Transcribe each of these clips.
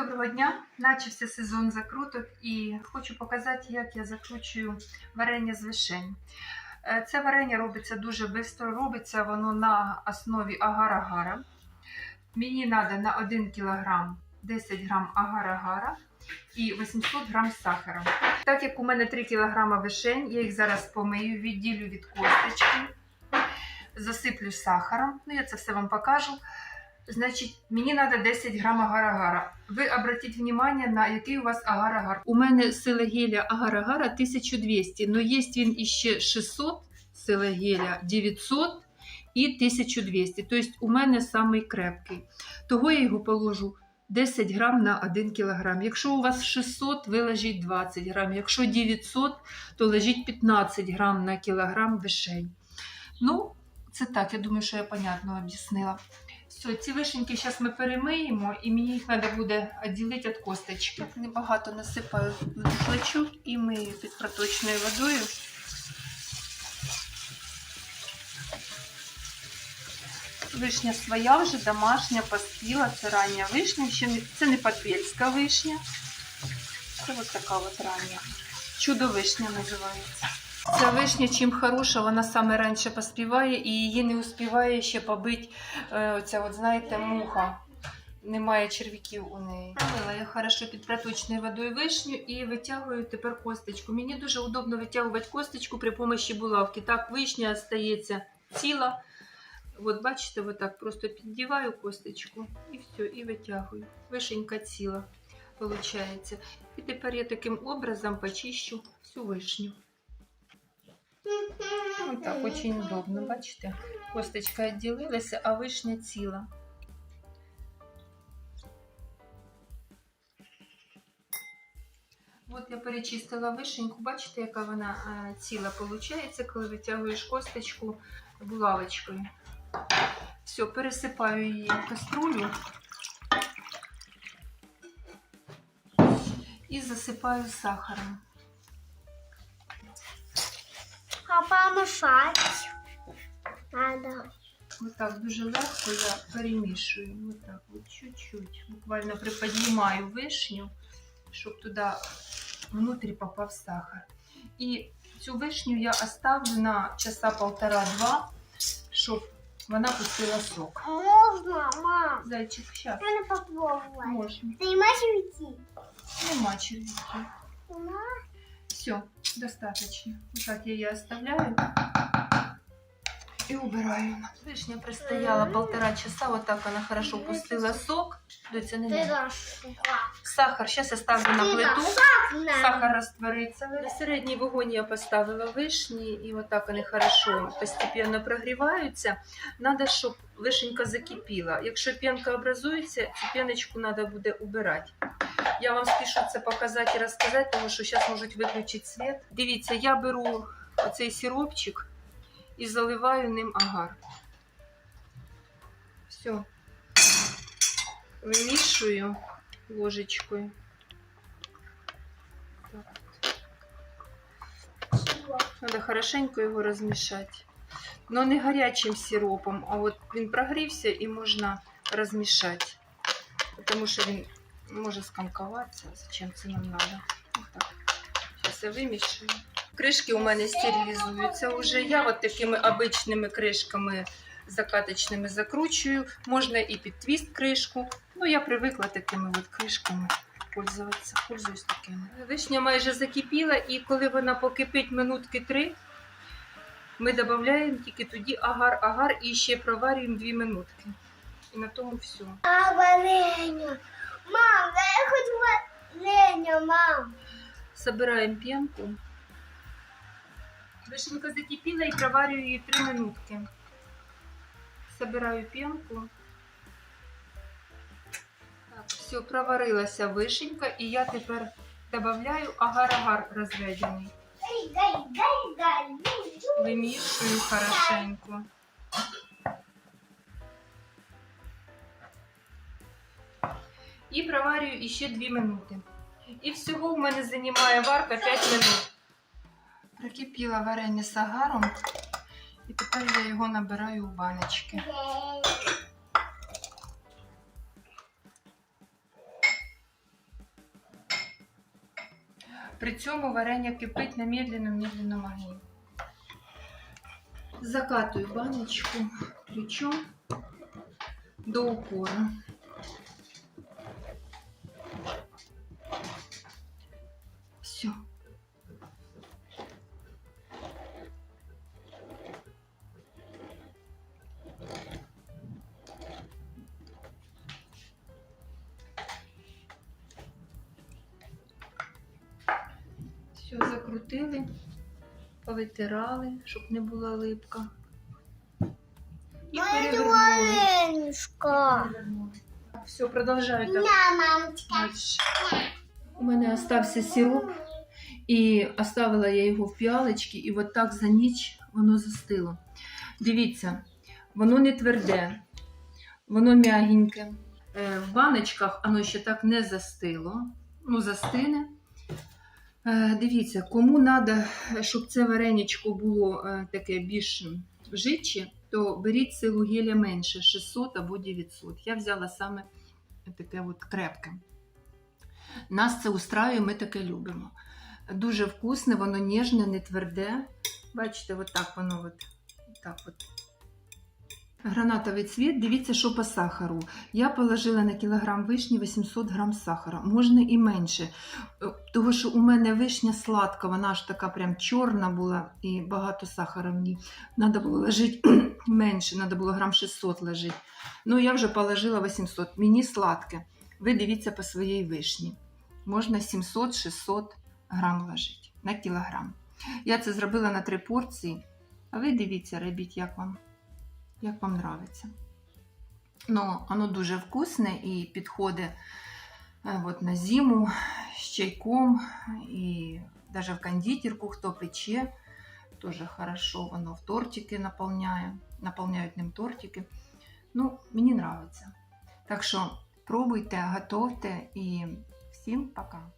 Доброго дня! Начався сезон закруток і хочу показати, як я закручую варення з вишень. Е, Це варення робиться дуже швидко, робиться воно на основі агар-агара. Мені треба на 1 кг 10 г агар-агара і 800 г сахара. Так як у мене 3 кг вишень, я їх зараз помию, відділю від косточки, засиплю сахаром. Ну, я це все вам покажу. Значить, мені треба 10 грам агар-агара. Ви обратіть внимание, на який у вас агар-агар. У мене сила геля агар-агара 1200, але є він іще 600 сила геля 900 і 1200. Тобто у мене самий крепкий. Того я його положу 10 грам на 1 кілограм. Якщо у вас 600, ви ложіть 20 грам. Якщо 900, то ложіть 15 грам на кілограм вишень. Ну, це так, я думаю, що я понятно об'яснила. Все, ці вишеньки зараз ми перемиємо, і мені їх треба буде відділити від косточки. Небагато насипаю в духлачок і мию під проточною водою. Вишня своя вже домашня, поспіла, це рання вишня. Ще не, це не подвельська вишня. Це ось така от рання. Чудо вишня називається. Ця вишня чим хороша, вона саме раніше поспіває і її не успіває ще побити е, оця, от, знаєте, муха. Немає черв'яків у неї. Помила я хорошо під проточною водою вишню і витягую тепер косточку. Мені дуже удобно витягувати косточку при допомогі булавки. Так, вишня стається ціла. От бачите, вот так просто піддіваю косточку і все, і витягую. Вишенька ціла, виходить. І тепер я таким образом почищу всю вишню. Так очень удобно, бачите? Косточка відділилася, а вишня ціла. От я перечистила вишеньку, бачите, яка вона ціла виходить, коли витягуєш косточку булавочкою. Все, пересипаю її в каструлю і засипаю сахаром. А помешать надо. Вот так дуже легко я перемішую. Вот так вот чуть-чуть. Буквально приподнімаю вишню, щоб туди внутрі попав сахар. І цю вишню я оставлю на часа полтора-два, щоб вона пустила сок. Можно, мам? Зайчик, зараз Я не попробовала. можна. Ты можешь уйти? Нема червяків. Все, достаточно. Вот так я ее оставляю и убираю. Вишня простояла полтора часа, вот так она хорошо пустила сок. Доця, не надо. Сахар сейчас оставлю на плиту. Сахар. Растворится. На середній вогонь я поставила вишні, і вот так вони хорошо постепенно прогріваються. Надо, щоб вишенька закипіла. Якщо п'янка образується, цю п'яночку треба буде убирати. Я вам спішу це показати і розказати, тому що зараз можуть виключити світ. Дивіться, я беру оцей сиропчик і заливаю ним агар. Все. Вимішую ложечкою. Надо хорошенько його розмішати. Но не гарячим сиропом, а от він прогрівся і можна розмішати. Тому що він може скамкуватися. Зачем це нам треба? Так. Зараз я вимішую. Кришки у мене стерилізуються вже. Я от такими обичними кришками закаточними закручую. Можна і під твіст кришку. Ну, я привикла такими от кришками пользуватися. Пользуюсь такими. Вишня майже закипіла, і коли вона покипить минутки три, ми додаємо тільки тоді агар-агар і ще проварюємо 2 минутки. І на тому все. А, варенье. Мам, да я хочу варенье, мам. Собираємо п'янку. Вишенька закипіла і проварюю її 3 минутки. Собираю п'янку. Так, все, проварилася вишенька, і я тепер додаю агар-агар розведений. Вимішую хорошенько. І проварюю ще 2 минути. І всього в мене займає варка 5 минут. Прикипіла варення з агаром. І тепер я його набираю у баночки. При цьому варення кипить на медленном-медленном огні. Закатую баночку ключом до упора. Все закрутили, повитирали, щоб не була липка. І перевернули. Перевернули. Все. Дальше. У мене остався сироп, і оставила я його в піалочці, і от так за ніч воно застило. Дивіться, воно не тверде, воно м'ягеньке. Е, В баночках воно ще так не застило. Ну, застине. Е, Дивіться, кому треба, щоб це вареничко було е, таке більш житче, то беріть силу геля менше 600 або 900. Я взяла саме таке от крепке. Нас це устраює, ми таке любимо. Дуже вкусне, воно ніжне, не тверде. Бачите, от воно от, так от. Гранатовий цвіт, дивіться, що по сахару. Я положила на кілограм вишні 800 грам сахара, можна і менше. Е, Того, що у мене вишня сладка, вона ж така прям чорна була і багато сахара в ній. Треба було ложити менше, треба було грам 600 ложити. Ну, я вже положила 800. Мені сладке. Ви дивіться по своїй вишні. Можна 700-600 грам ложити на кілограм. Я це зробила на три порції. А ви дивіться, робіть, як вам, як вам нравиться. Ну, воно дуже вкусне і підходить е, от на зиму з чайком і навіть в кондитерку, хто пече. Тоже хорошо, воно в тортики наповняє, наповняють ним тортики. Ну, мені нравиться. Так що пробуйте, готовте і всім пока.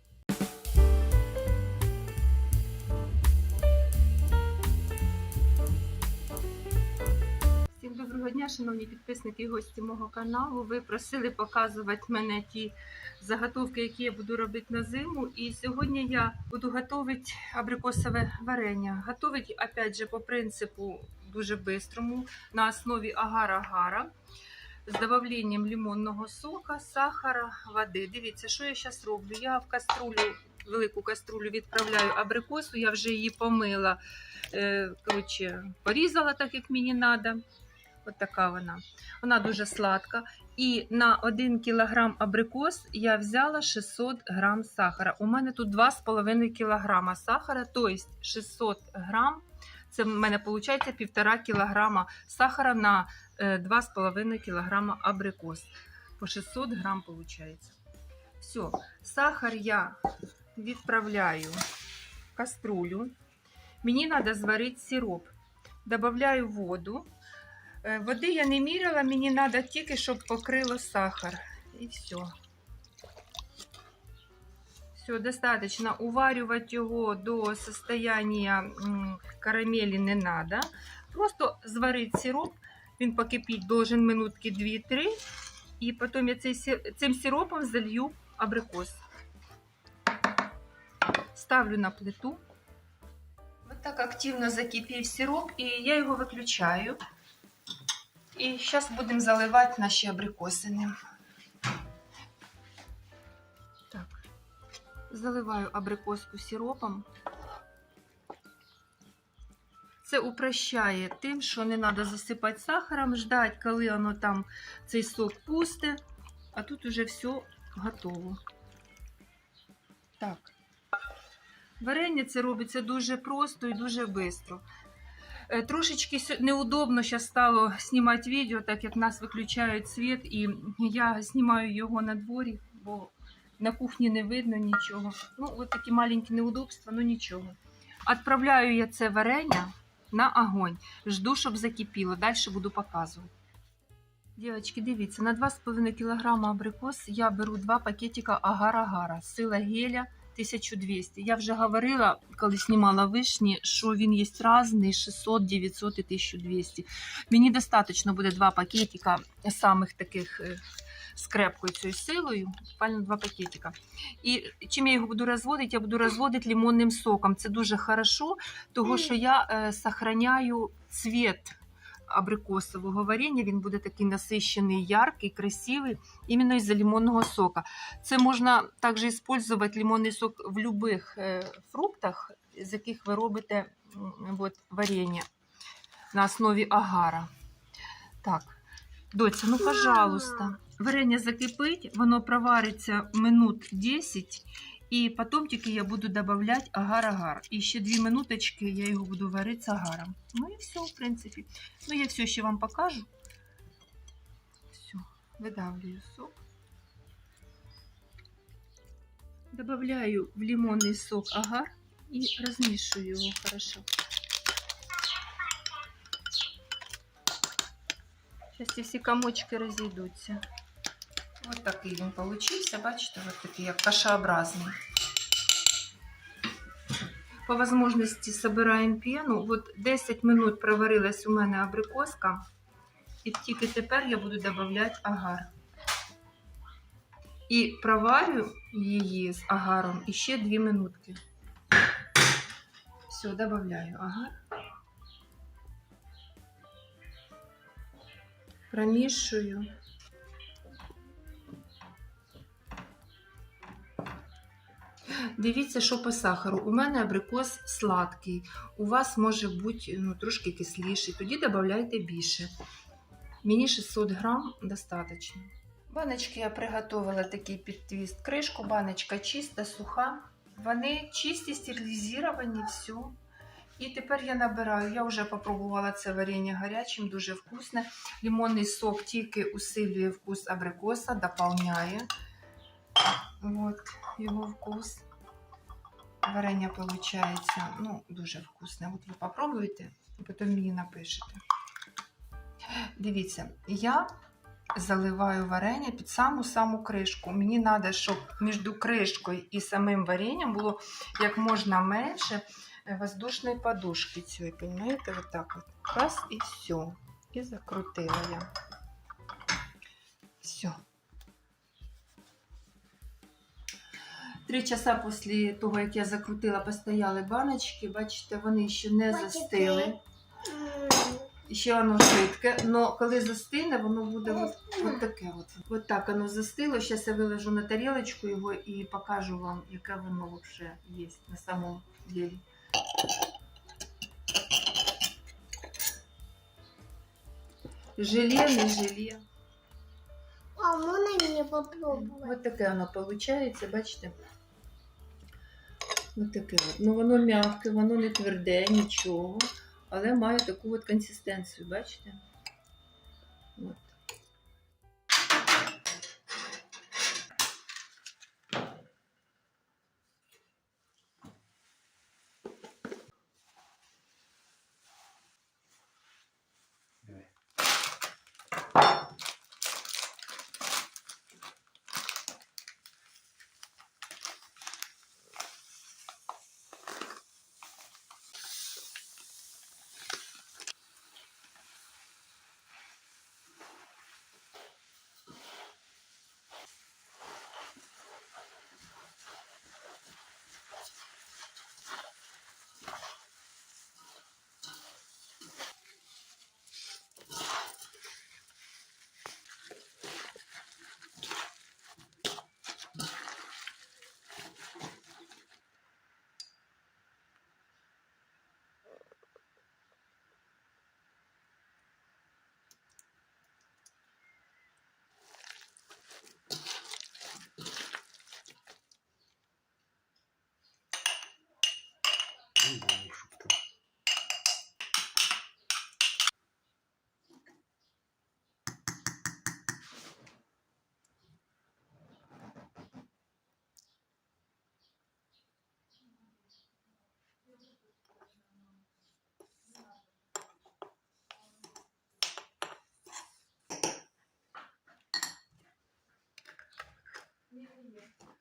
Всім доброго дня, шановні підписники і гості мого каналу. Ви просили показувати мене ті заготовки, які я буду робити на зиму. І сьогодні я буду готувати абрикосове варення. Готувати, опять же, по принципу дуже бистрому на основі агар-агара з добавленням лимонного сока, сахара, води. Дивіться, що я зараз роблю. Я в каструлю, велику каструлю відправляю абрикосу, я вже її помила, е, коротше, порізала так, як мені треба. От така вона. Вона дуже сладка. І на 1 кг абрикос я взяла 600 г сахара. У мене тут 2,5 кг сахара, тобто 600 грам. Це в мене виходить 1,5 кг сахара на е, 2,5 кг абрикос. По 600 грам виходить. Все, сахар я відправляю в каструлю. Мені треба зварити сироп. Добавляю воду. Е, Води я не міряла, мені треба тільки, щоб покрило сахар. І все. Все, достаточно. Уварювати його до состояння карамелі не треба. Просто зварити сироп, він покипіть должен минутки 2-3. І потім я цим сиропом залью абрикос. Ставлю на плиту. Ось так активно закипів сироп, і я його виключаю. І зараз будемо заливати наші абрикоси ним. Так. Заливаю абрикоску сиропом. Це упрощає тим, що не треба засипати сахаром, ждати, коли воно там цей сок пусте, а тут уже все готово. Так. Варення це робиться дуже просто і дуже швидко. Е, Трошечки неудобно зараз стало знімати відео, так як нас виключають світ, і я знімаю його на дворі, бо на кухні не видно нічого. Ну, от такі маленькі неудобства, ну нічого. Отправляю я це варення на огонь. Жду, щоб закипіло. Далі буду показувати. Дівчатки, дивіться, на 2,5 кг абрикос я беру 2 пакетика агар-агара, сила геля 1200. Я вже говорила, коли знімала вишні, що він є різний 600, 900 і 1200. Мені достатньо буде 2 пакетика самих таких е, з крепкою цією силою, буквально два пакетика. І чим я його буду розводити? Я буду розводити лимонним соком. Це дуже хорошо, того що я е, сохраняю цвіт абрикосового варення. Він буде такий насищений, яркий, красивий, іменно із-за лимонного сока. Це можна також використовувати лимонний сок в будь-яких е, фруктах, з яких ви робите от, варення на основі агара. Так, доця, ну пожалуйста. Варення закипить, воно провариться минут 10, і потім тільки я буду додавати агар-агар. І ще 2 минуточки я його буду варити з агаром. Ну і все, в принципі. Ну, я все ще вам покажу. Все, видавлюю сок. Добавляю в лимонный сок агар и размешиваю его хорошо. Ці всі комочки розійдуться. Ось такий він получився, бачите, ось такий, як кашеобразний. По возможности собираємо пену. От 10 минут проварилась у мене абрикоска. І тільки тепер я буду додавати агар. І проварю її з агаром і ще 2 минутки. Все, додаю агар. Промішую. Дивіться, що по сахару. У мене абрикос сладкий. У вас може бути ну, трошки кисліший. Тоді додавайте більше. Мені 600 грам достатньо. Баночки я приготувала такий підтвіст. Кришку, баночка чиста, суха. Вони чисті, стерилізовані, все. І тепер я набираю. Я вже попробувала це варення гарячим, дуже вкусне. Лимонний сок тільки усилює вкус абрикоса, доповняє вот, його вкус. Варення виходить ну, дуже вкусне. От ви попробуєте, і потім мені напишете. Дивіться, я заливаю варення під саму-саму кришку. Мені треба, щоб між кришкою і самим варенням було як можна менше е, воздушної подушки цієї, розумієте? Ось так от. Раз і все. І закрутила я. Все. Три часа після того, як я закрутила, постояли баночки. Бачите, вони ще не застили. Ще воно швидке, але коли застине, воно буде от, от таке. От. От так воно застило. Зараз я виложу на тарілочку його і покажу вам, яке воно взагалі є на самому ділі. Желе, не желе. А можно мне попробовать? Ось таке воно виходить, бачите? Ось таке. Ну воно м'яке, воно не тверде, нічого, але має таку от консистенцію, бачите? От. Yeah, yeah.